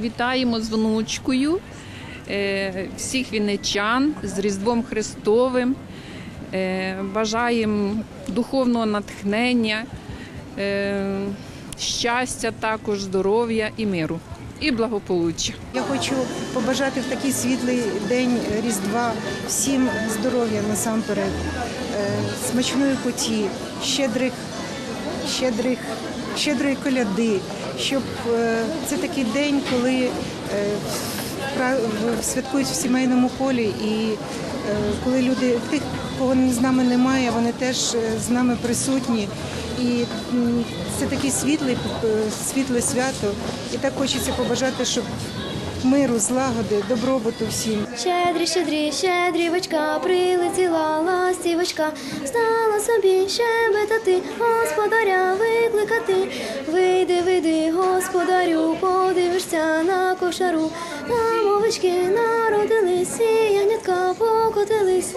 Вітаємо з внучкою е, всіх вінничан з Різдвом Христовим. Е, Бажаємо духовного натхнення, е, щастя, також здоров'я і миру, і благополуччя. Я хочу побажати в такий світлий день Різдва всім здоров'я насамперед, смачної куті, щедрих, щедрих, щедрої коляди, щоб е, це такий день, коли е, святкують в сімейному колі і е, коли люди тих, кого з нами немає, вони теж з нами присутні. І це таке світле, світле свято. І так хочеться побажати, щоб миру, злагоди, добробуту всім. Щедрі, щедрі, щедрівочка, прилетіла ластівочка, стала собі щебетати, господаря викликати. Вийди, вийди, господарю, подивишся на кошару. Там овечки народились, і янятка покотились.